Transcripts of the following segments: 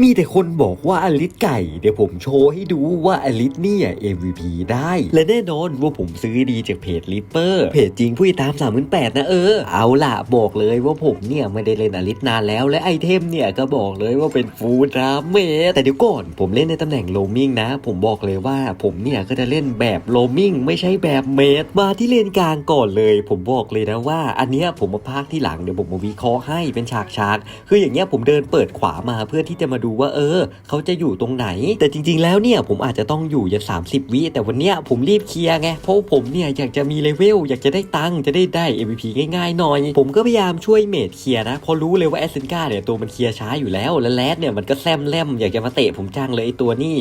มีแต่คนบอกว่าอลิสไก่ เดี๋ยวผมโชว์ให้ดูว่าอลิสเนี่ย MVP ได้ และแน่นอนว่าผมซื้อดีจากเพจลิปเปอร์เพจจริงผู้ติดตาม3 8 0 0 0นะเออ เอาล่ะบอกเลยว่าผมเนี่ย ไม่ได้เล่นอลิสนานแล้วและไอเทมเนี่ย ก็บอกเลยว่าเป็นฟูลดาเมจแต่เดี๋ยวก่อนผมเล่นในตำแหน่งโลมิงนะ ผมบอกเลยว่าผมเนี่ยก็จะเล่นแบบโลมิงไม่ใช่แบบเมจมาที่เลนกลางก่อนเลย ผมบอกเลยนะว่า อันเนี้ยผมมาพากที่หลังเดี๋ยวผมมาวิเคราะห์ให้เป็นฉากฉากๆคืออย่างเงี้ยผมเดินเปิดขวามาเพื่อที่จะมาดูว่าเออ เขาจะอยู่ตรงไหน แต่จริง ๆ แล้วเนี่ยผมอาจจะต้องอยู่ยันสามสิบวิแต่วันเนี้ยผมรีบเคลียร์ไงเพราะผมเนี่ยอยากจะมีเลเวลอยากจะได้ตังค์จะได้ได้ MVP ง่ายๆหน่อย ผมก็พยายามช่วยเมดเคลียร์นะเพราะรู้เลยว่าแอสเซนกาเนี่ยตัวมันเคลียร์ช้าอยู่แล้วและแรดเนี่ยมันก็แซมแลมอยากจะมาเตะผมจังเลยไอตัวนี่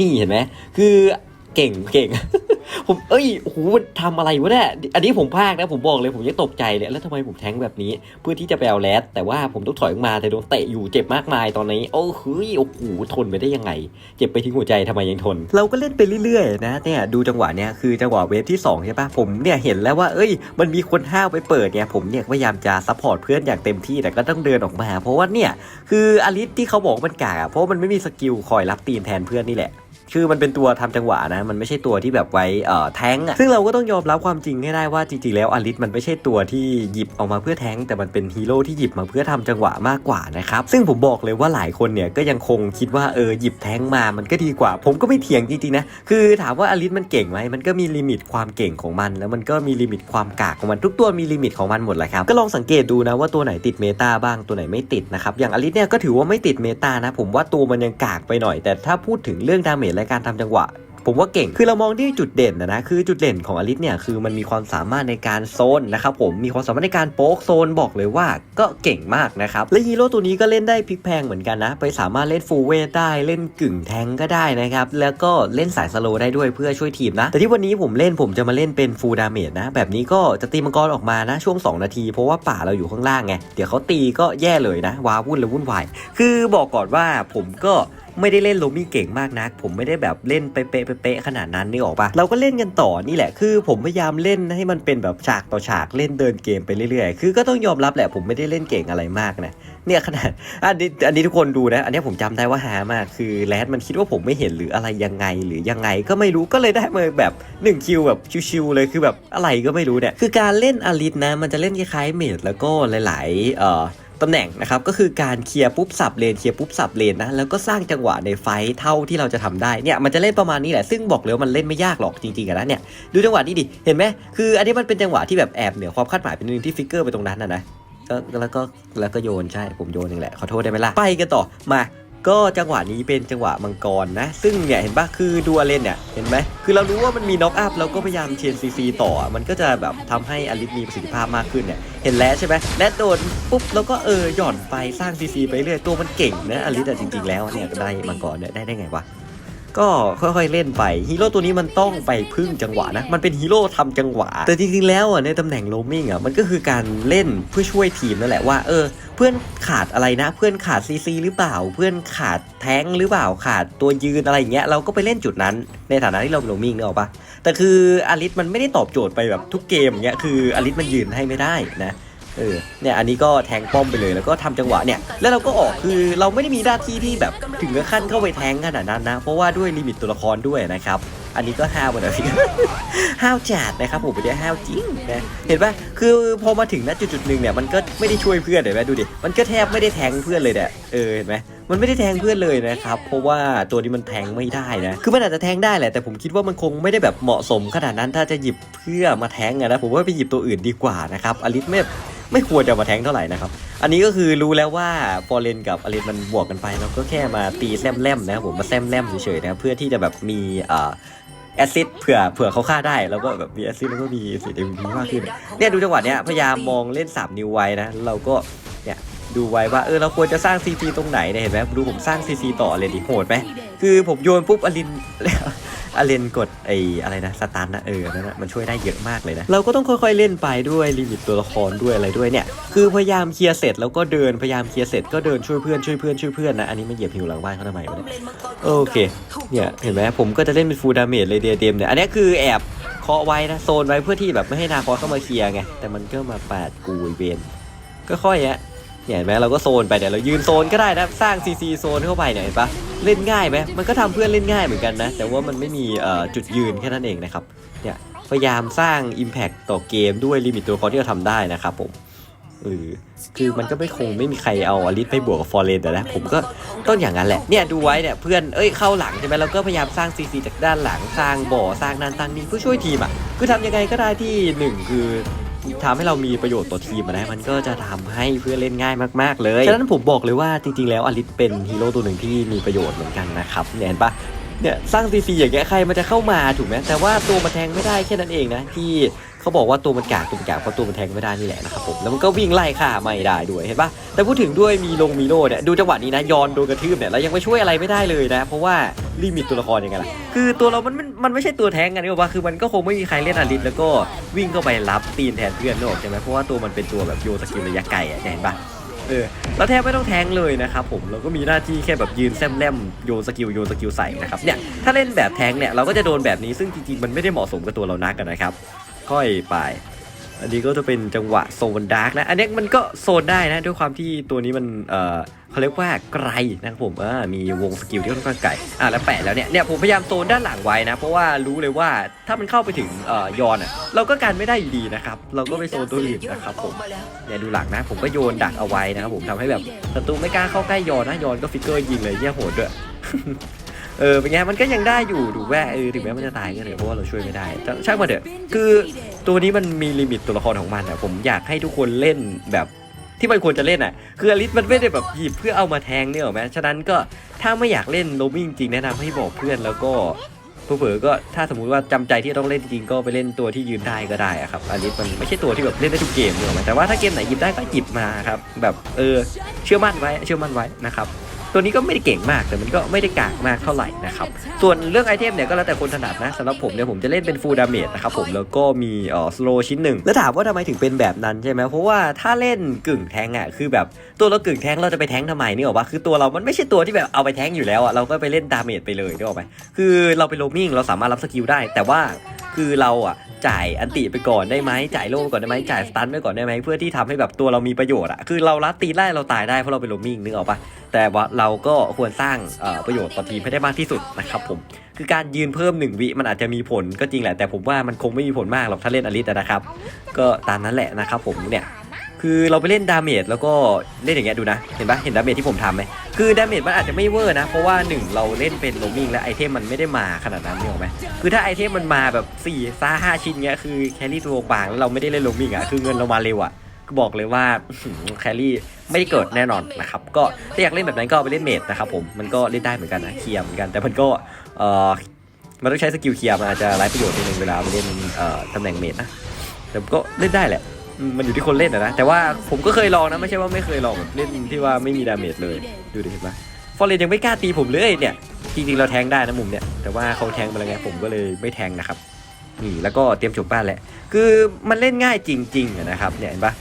นี่เห็นไหมคือ เก่งเก่ง ผมเอ้ยโหทำอะไรวะเนี่ยอันนี้ผมพลาดนะผมบอกเลยผมยังตกใจเลยแล้วทำไมผมแทงแบบนี้ เพื่อที่จะไปเอาแรดแต่ว่าผมต้องถอยออกมาแต่โดนเตะอยู่เจ็บมากมายตอนนี้ โอ้เฮ้ยโอ้โหทนไปได้ยังไง เจ็บไปทิ้งหัวใจทำไมยังทน เราก็เล่นไปเรื่อยๆนะเนี่ยดูจังหวะเนี้ยคือจังหวะเวฟที่2ใช่ปะผมเนี่ยเห็นแล้วว่าเอ้ย มันมีคนห้าวไปเปิดเนี่ยผมเนี่ยพยายามจะซัพพอร์ตเพื่อนอย่างเต็มที่แต่ก็ต้องเดินออกมา เพราะว่าเนี่ยคืออลิสที่เขาบอกว่ามันกากอะเพราะว่ามันไม่มีสกิลคอยรับตีนแทนเพื่อนนี่แหละ คือมันเป็นตัวทำจังหวะนะ มันไม่ใช่ตัวที่แบบไว้เอ่อแทงอะซึ่งเราก็ต้องยอมรับความจริงให้ได้ว่าจริงๆแล้วอลิสมันไม่ใช่ตัวที่หยิบออกมาเพื่อแทงแต่มันเป็นฮีโร่ที่หยิบมาเพื่อทำจังหวะมากกว่านะครับซึ่งผมบอกเลยว่าหลายคนเนี่ยก็ยังคงคิดว่าเออหยิบแทงมามันก็ดีกว่า ผมก็ไม่เถียงจริงๆนะคือถามว่าอลิสมันเก่งไหมมันก็มีลิมิตความเก่งของมัน แล้วมันก็มีลิมิตความกากของมันทุกตัวมีลิมิตของมันหมดแหละครับก็ลองสังเกตดูนะว่าตัวไหนติดเมตาบ้างตัวไหนไม่ติดนะครับอย่างอลิสเนี่ยก็ถือว่าไม่ติดเมตานะ ผมว่าตัวมันยังกากไปหน่อย แต่ถ้าพูดถึงเรื่องดาเมจและการทำจังหวะ ผมว่าเก่ง คือเรามองที่จุดเด่นนะนะคือจุดเด่นของอลิสเนี่ยคือมันมีความสามารถในการโซนนะครับผมมีความสามารถในการโป๊กโซนบอกเลยว่าก็เก่งมากนะครับและฮีโร่ตัวนี้ก็เล่นได้พลิกแพลงเหมือนกันนะ ไปสามารถเล่นฟูลเวทได้เล่นกึ่งแทงก็ได้นะครับแล้วก็เล่นสายสโลว์ได้ด้วยเพื่อช่วยทีมนะแต่ที่วันนี้ผมเล่นผมจะมาเล่นเป็นฟูลดาเมจนะแบบนี้ก็จะตีมังกรออกมานะช่วง 2 นาที เพราะว่าป่าเราอยู่ข้างล่างไงเดี๋ยวเขาตีก็แย่เลยนะว้าวุ่นและวุ่นวายคือบอกก่อนว่าผมก็ ไม่ได้เล่นโลมี่เก่งมากนัก ผมไม่ได้แบบเล่นไปเป๊ะๆเป๊ะขนาดนั้นนี่ออกปะเราก็เล่นกันต่อนี่แหละ คือผมพยายามเล่นให้มันเป็นแบบฉากต่อฉากเล่นเดินเกมไปเรื่อยๆ คือก็ต้องยอมรับแหละผมไม่ได้เล่นเก่งอะไรมากนะเนี่ยขนาดอันนี้อันนี้ทุกคนดูนะ อันนี้ผมจำได้ว่าหามาก คือแรดมันคิดว่าผมไม่เห็นหรืออะไรยังไงหรือยังไงก็ไม่รู้ก็เลยได้มาแบบ1คิวแบบชิวๆเลยคือแบบอะไรก็ไม่รู้เนี่ยคือการเล่นอลิสนะ มันจะเล่นคล้ายๆเมดแล้วก็หลายๆเอ่อ ตำแหน่งนะครับก็คือการเคลียร์ปุ๊บสับเลนเคลียร์ปุ๊บสับเลนนะแล้วก็สร้างจังหวะในไฟท์เท่าที่เราจะทำได้เนี่ยมันจะเล่นประมาณนี้แหละซึ่งบอกเลยว่ามันเล่นไม่ยากหรอกจริงๆอะนะเนี่ยดูจังหวะนี้ดิเห็นไหมคืออันนี้มันเป็นจังหวะที่แบบแอบเหนือความคาดหมายเป็นนึงที่ฟิกเกอร์ไปตรงนั้นนะนะแล้วก็แล้วก็โยนใช่ผมโยนเองแหละขอโทษได้ไหมล่ะไปกันต่อมาก็จังหวะนี้เป็นจังหวะมังกรนะ ซึ่งเนี่ยเห็นปะคือดูอเลนเนี่ยเห็นไหมคือเรารู้ว่ามันมีน็อกอัพเราก็พยายามเชนซีซีต่อ มันก็จะแบบทำให้อลิสมีประสิทธิภาพมากขึ้นเนี่ย เห็นแล้วใช่ไหมและโดนปุ๊บแล้วก็เออหย่อนไปสร้างซีซีไปเรื่อยตัวมันเก่งนะอลิสอะจริงๆแล้วเนี่ยได้มังกรเนี่ยได้ได้ไงวะ ก็ค่อยๆเล่นไปฮีโร่ตัวนี้มันต้องไปพึ่งจังหวะนะ มันเป็นฮีโร่ทำจังหวะ แต่จริงๆแล้วอะในตำแหน่งโรมิงอะมันก็คือการเล่นเพื่อช่วยทีมนั่นแหละว่าเออเพื่อนขาดอะไรนะ เพื่อนขาดซีซีหรือเปล่า เพื่อนขาดแท้งหรือเปล่าขาดตัวยืนอะไรอย่างเงี้ยเราก็ไปเล่นจุดนั้น ในฐานะที่เราเป็นโรมิงเนอะปะแต่คืออลิสมันไม่ได้ตอบโจทย์ไปแบบทุกเกมเงี้ยคืออลิสมันยืนให้ไม่ได้นะ เออเนี่ยอันนี้ก็แทงป้อมไปเลยแล้วก็ทำจังหวะเนี่ยแล้วเราก็ออกคือเราไม่ได้มีหน้าที่ที่แบบถึงกับขั้นเข้าไปแทงขนาดนั้นนะ เพราะว่าด้วยลิมิตตัวละครด้วยนะครับอันนี้ก็ห้าวเหมือนกันห้าวจัดนะครับผมไม่ได้ห้าวจริงนะเห็นปะคือพอมาถึงณจุดจุดๆหนึ่งเนี่ยมันก็ไม่ได้ช่วยเพื่อนเห็นไหมดูดิมันก็แทบไม่ได้แทงเพื่อนเลยเนี่ยเออเห็นไหมมันไม่ได้แทงเพื่อนเลยนะครับเพราะว่าตัวนี้มันแทงไม่ได้นะคือมันอาจจะแทงได้แหละแต่ผมคิดว่ามันคงไม่ได้แบบเหมาะสมขนาดนั้นถ้าจะหยิบเพื่อมาแทงนะผมว่าไปหยิบตัวอื่นดีกว่านะครับอลิสไม่ ไม่ควรจะมาแทงเท่าไหร่นะครับ อันนี้ก็คือรู้แล้วว่าฟอร์เรนกับอเลนมันบวกกันไปเราก็แค่มาตีแซมแลมนะครับผมมาแซมแลมเฉยๆนะเพื่อที่จะแบบมีเอ่อแอซิดเผื่อเผื่อเขาฆ่าได้แล้วก็แบบมีแอซิดแล้วก็มีสิทธิ์เอ็มพีมากขึ้นเนี่ยดูจังหวะเนี้ยพยายามมองเล่น 3 นิ้วไว้นะเราก็เนี่ยดูไว้ว่าเออเราควรจะสร้างซีซีตรงไหนเนี่ยเห็นไหมดูผมสร้างซีซีต่อเลยดิโหดไหมคือผมโยนปุ๊บอลิน อเลนกดไออะไรนะสตาร์นะเออนั่นนะมันช่วยได้เยอะมากเลยนะ เราก็ต้องค่อยๆเล่นไปด้วยลิมิตตัวละครด้วยอะไรด้วยเนี่ย คือพยายามเคลียร์เสร็จแล้วก็เดินพยายามเคลียร์เสร็จก็เดินช่วยเพื่อนช่วยเพื่อนช่วยเพื่อนนะอันนี้มันเหยียบหิวหลังบ้านเขาทำไมวะเนี่ยโอเคเนี่ยเห็นไหมผมก็จะเล่นเป็นฟูลดาเมจเลยเดียเดมเนี่ยอันนี้คือแอบเคาะไว้นะโซนไว้เพื่อที่แบบไม่ให้นาคอสเข้ามาเคลียร์ไงแต่มันก็มาปาดกูเวนก็ค่อยๆฮะ เนี่ยเห็นไหมเราก็โซนไปเดี๋ยวเรายืนโซนก็ได้นะสร้างซีซีโซนเข้าไปเนี่ยเห็นปะเล่นง่ายไหมมันก็ทำเพื่อนเล่นง่ายเหมือนกันนะ แต่ว่ามันไม่มีจุดยืนแค่นั้นเองนะครับเนี่ยพยายามสร้าง Impact ต่อเกมด้วยลิมิตตัวครที่เราทำได้นะครับผมเออคือมันก็ไม่คงไม่มีใครเอาอลิสไปบวกกับฟอร์เรนแต่นะผมก็ต้นอย่างนั้นแหละเนี่ยดูไว้เนี่ยเพื่อนเอ้ยเข้าหลังใช่ไหมเราก็พยายามสร้างซีซีจากด้านหลังสร้างบ่อสร้างนันสร้งนี่เพื่อช่วยทีมอะคือทำยังไงก็ได้ที่หนึ่งคือ ทำให้เรามีประโยชน์ต่อทีมอะนะมันก็จะทำให้เพื่อเล่นง่ายมากๆ เลย ฉะนั้นผมบอกเลยว่าจริงๆ แล้วอลิสเป็นฮีโร่ตัวหนึ่งที่มีประโยชน์เหมือนกันนะครับเห็นปะเนี่ยสร้างซีซีอย่างเงี้ยใครมันจะเข้ามาถูกไหมแต่ว่าตัวมาแทงไม่ได้แค่นั้นเองนะที่ เขาบอกว่าตัวมันกากตัวมันกากเพราะตัวมันแทงไม่ได้นี่แหละนะครับผมแล้วมันก็วิ่งไล่ฆ่าไม่ได้ด้วยเห็นปะแต่พูดถึงด้วยมีลงมีโลเนี่ยดูจังหวะนี้นะยอนโดนกระทืบเนี่ยเรายังไม่ช่วยอะไรไม่ได้เลยนะ เพราะว่าลิมิตตัวละครยังไงล่ะคือตัวเรามันมันมันไม่ใช่ตัวแทงกันนี่หรอกว่าคือมันก็คงไม่มีใครเล่นอลิสแล้วก็วิ่งเข้าไปรับตีนแทนเพื่อนนึกออกใช่ไหมเพราะว่าตัวมันเป็นตัวแบบโยสกิลระยะไกลอะเห็นปะเออเราแทบไม่ต้องแทงเลยนะครับผมเราก็มีหน้าที่แค่แบบยืนแซมแลมโยนสกิลโยนสกิลใส่นะครับเนี่ยถ้าเล่นแบบแทงเนี่ยเราก็จะโดนแบบนี้ซึ่งจริงๆมันไม่ได้เหมาะสมกับตัวเรานักกันนะครับ ค่อยไป อันนี้ก็จะเป็นจังหวะโซนดาร์กนะ อันนี้มันก็โซนได้นะด้วยความที่ตัวนี้มันเออเขาเรียกว่าไกลนะครับผมอ่ามีวงสกิลที่ค่อนข้างไกลอะแล้วแปะแล้วเนี่ยเนี่ยผมพยายามโซนด้านหลังไว้นะ เพราะว่ารู้เลยว่าถ้ามันเข้าไปถึงเอ่อยอนอะเราก็กันไม่ได้อยู่ดีนะครับ เราก็ไปโซนตัวอื่นนะครับผมเนี่ยดูหลักนะ ผมก็โยนดักเอาไว้นะครับผมทำให้แบบศัตรูไม่กล้าเข้าใกล้ยอนนะยอนก็ฟิกเกอร์ยิงเลยเยี่ยโหดด้วย เออเป็นไงมันก็ยังได้อยู่ถูกแวเออถึงแม้มันจะตายก็เลยเพราะว่าเราช่วยไม่ได้แต่ช่างมาเถอะคือตัวนี้มันมีลิมิตตัวละครของมันอะผมอยากให้ทุกคนเล่นแบบที่มันควรจะเล่นอะ คืออลิสมันไม่ได้แบบหยิบเพื่อเอามาแทงเนี่ยหรอไหมฉะนั้นก็ถ้าไม่อยากเล่นโรมิ่งจริงแนะนำให้บอกเพื่อนแล้วก็เผลอๆก็ถ้าสมมุติว่าจำใจที่ต้องเล่นจริงก็ไปเล่นตัวที่ยืนได้ก็ได้อะครับอลิสมันไม่ใช่ตัวที่แบบเล่นได้ทุกเกมเนี่ยหรอกไหมแต่ว่าถ้าเกมไหนหยิบได้ก็หยิบมาครับแบบเออเชื่อมั่นไว้เชื่อมั่นไว้นะครับ ตัวนี้ก็ไม่ได้เก่งมากแต่มันก็ไม่ได้กากมากเท่าไหร่นะครับ ส่วนเรื่องไอเทมเนี่ยก็แล้วแต่คนถนัดนะสำหรับผมเนี่ยผมจะเล่นเป็นฟูลดาเมจนะครับผมแล้วก็มีเอ่อสโลชิ้นหนึ่งแล้วถามว่าทำไมถึงเป็นแบบนั้นใช่ไหมเพราะว่าถ้าเล่นกึ่งแทงอะคือแบบตัวเรากึ่งแทงเราจะไปแทงทำไมนี่หรอกปะคือตัวเรามันไม่ใช่ตัวที่แบบเอาไปแทงอยู่แล้วอะเราก็ไปเล่นดาเมจไปเลยนึกออกไหมคือเราไปโรมิ่งเราสามารถรับสกิลได้ แต่ว่าคือเราอะจ่ายอันติไปก่อนได้ไหมจ่ายโล่ไปก่อนได้ไหมจ่ายสตันไปก่อนได้ไหมเพื่อที่ทำให้แบบตัวเรามีประโยชน์อะคือเราลัดตีไล่เราตายได้เพราะเราไปโรมิ่งนึกออกปะ แต่ว่าเราก็ควรสร้างประโยชน์ต่อทีมให้ได้มากที่สุดนะครับผมคือการยืนเพิ่มหนึ่งวิมันอาจจะมีผลก็จริงแหละแต่ผมว่ามันคงไม่มีผลมากหรอกถ้าเล่นอลิสนะครับ ก็ตามนั้นแหละนะครับผมเนี่ยคือเราไปเล่นดาเมจแล้วก็เล่นอย่างเงี้ยดูนะ เห็นปะเห็นดาเมจที่ผมทำไหมคือดาเมจมันอาจจะไม่เวอร์นะ เพราะว่าหนึ่งเราเล่นเป็นโรมิงและไอเทมมันไม่ได้มาขนาดนั้นนี่หรอไหมคือถ้าไอเทมมันมาแบบ4ี่ซ่าห้าชิ้นเงี้ยคือแครี่ตัวบางแล้วเราไม่ได้เล่นโรมิงอะคือเงินเรามาเร็วอะ บอกเลยว่าแครี่ไม่ได้เกิดแน่นอนนะครับก็ถ้าอยากเล่นแบบนั้นก็ไปเล่นเมดนะครับผมมันก็เล่นได้เหมือนกันนะเคลียร์เหมือนกัน แต่มันก็เอ่อมันต้องใช้สกิลเคลียร์มันอาจจะไร้ประโยชน์นิดนึงเวลาไปเล่นเอ่อตำแหน่งเมดนะแต่ก็เล่นได้แหละมันอยู่ที่คนเล่นนะ แต่ว่าผมก็เคยลองนะ ไม่ใช่ว่าไม่เคยลองแบบเล่นที่ว่าไม่มีดาเมจเลย ดูดิเห็นปะฟอร์เรนยังไม่กล้าตีผมเลยเนี่ย จริงๆเราแทงได้นะมุมเนี่ย แต่ว่าเขาแทงไปแล้วไงผมก็เลยไม่แทงนะครับ นี่แล้วก็เตรียมจบบ้านแหละ คือมันเล่นง่ายจริงๆนะครับเนี่ยเห็นปะ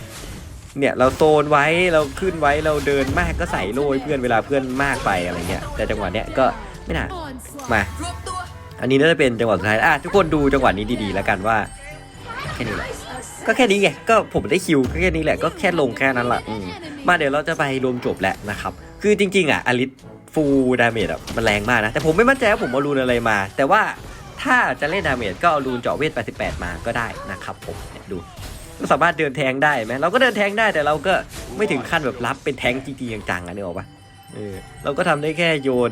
เนี่ยเราโซนไว้เราขึ้นไว้เราเดินมากก็ใส่โล่ให้เพื่อนเวลาเพื่อนมากไปอะไรเงี้ยแต่จังหวะเนี้ยก็ไม่น่ามาอันนี้น่าจะเป็นจังหวะสุดท้ายอะทุกคนดูจังหวะนี้ดีๆ แล้วกันว่าแค่นี้แหละก็แค่นี้ไงก็ผมได้คิวก็แค่นี้แหละก็แค่ลงแค่นั้นแหละอืมมาเดี๋ยวเราจะไปรวมจบแล้วนะครับ คือจริง ๆ อะอลิสฟูดาเมจอะมันแรงมากนะ แต่ผมไม่มั่นใจว่าผมเอารูนอะไรมา แต่ว่าถ้าจะเล่นดาเมจก็เอารูนเจาะเวท 88 มาก็ได้นะครับผมดู เนี่ยดูก็สามารถเดินแทงได้ไหมเราก็เดินแทงได้แต่เราก็ไม่ถึงขั้นแบบรับเป็นแทงจริงๆจังๆอะนึกออกปะเออเราก็ทำได้แค่โยน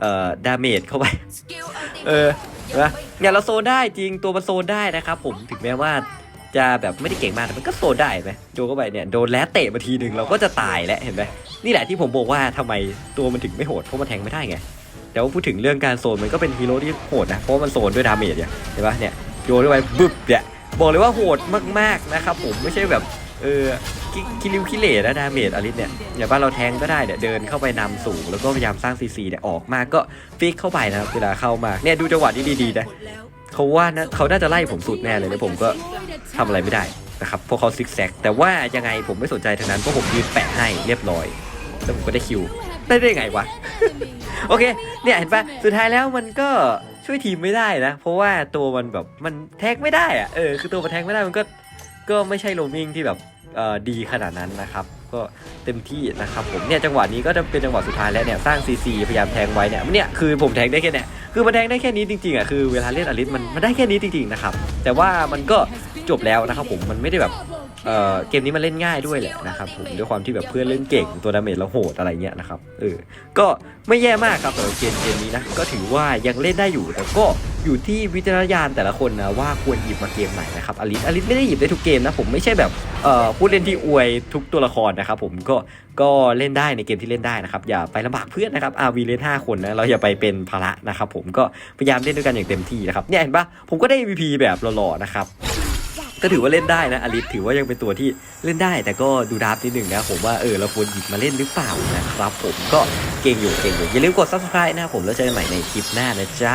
เอ่อดาเมจเข้าไปเออนะเนี่ยเราโซได้จริงตัวมันโซได้นะครับผมถึงแม้ว่าจะแบบไม่ได้เก่งมากแต่มันก็โซได้ไหมโยนเข้าไปเนี่ยโดนแล้วเตะมาทีหนึ่งเราก็จะตายแล้วเห็นไหมนี่แหละที่ผมบอกว่าทำไมตัวมันถึงไม่โหดเพราะมันแทงไม่ได้ไงแต่ว่าพูดถึงเรื่องการโซนมันก็เป็นฮีโร่ที่โหดนะเพราะมันโซนด้วยดาเมจเนี่ยเห็นปะเนี่ยโยนเข้าไปบึ๊บเนี่ย บอกเลยว่าโหดมากๆนะครับผมไม่ใช่แบบเออคิริวคิเลนะดาเมจอลิสเนี่ยอย่างบ้านเราแทงก็ได้เนี่ยเดินเข้าไปนำสูง แล้วก็พยายามสร้างซีซีเนี่ยออกมาก็ฟิกเข้าไปนะครับเวลาเข้ามาเนี่ยดูจังหวะนี้ดีๆนะเขาว่านะเขาน่าจะไล่ผมสุดแน่เลยแล้วผมก็ทำอะไรไม่ได้นะครับเพราะเขาซิกแซกแต่ว่ายังไงผมไม่สนใจทั้งนั้นเพราะผมยืนแปะให้เรียบร้อยแล้วผมก็ได้คิว ได้ได้ไงวะ โอเค เนี่ยเห็นปะสุดท้ายแล้วมันก็ช่วยทีมไม่ได้นะ เพราะว่าตัวมันแบบมันแท็กไม่ได้อะเออคือตัวมันแท็กไม่ได้มันก็ก็ไม่ใช่โรมิงที่แบบดีขนาดนั้นนะครับ ก็เต็มที่นะครับผมเนี่ยจังหวะนี้ก็จะเป็นจังหวะสุดท้ายแล้วเนี่ยสร้างซีซีพยายามแทงไว้เนี่ยเนี่ยคือผมแทงได้แค่เนี่ย คือมันแทงได้แค่นี้จริงๆอะคือเวลาเล่นอลิสมันมันได้แค่นี้จริงๆนะครับแต่ว่ามันก็จบแล้วนะครับผมมันไม่ได้แบบเอ่อเกมนี้มันเล่นง่ายด้วยแหละนะครับผมด้วยความที่แบบเพื่อนเล่นเก่งตัวดาเมจเราโหดอะไรเงี้ยนะครับเออก็ไม่แย่มากครับสำหรับเกมเกมนี้นะก็ถือว่ายังเล่นได้อยู่แต่ก็ อยู่ที่วิจารณญาณแต่ละคนนะว่าควรหยิบมาเกมไหนนะครับอลิสอลิสไม่ได้หยิบได้ทุกเกมนะผมไม่ใช่แบบเอ่อผู้เล่นที่อวยทุกตัวละครนะครับผมก็ก็เล่นได้ในเกมที่เล่นได้นะครับอย่าไปลำบากเพื่อนนะครับอาวีเล่นห้าคนนะเราอย่าไปเป็นภาระนะครับผมก็พยายามเล่นด้วยกันอย่างเต็มที่นะครับเนี่ยเห็นปะผมก็ได้ MVP แบบหล่อๆนะครับก็ถือว่าเล่นได้นะอลิสถือว่ายังเป็นตัวที่เล่นได้ แต่ก็ดูดับนิดหนึ่งนะผมว่าเออเราควรหยิบมาเล่นหรือเปล่านะครับผมก็เก่งอยู่เก่งอยู่อย่าลืมกด subscribe นะครับผมแล้วเจอกันใหม่ในคลิปหน้านะจ๊ะ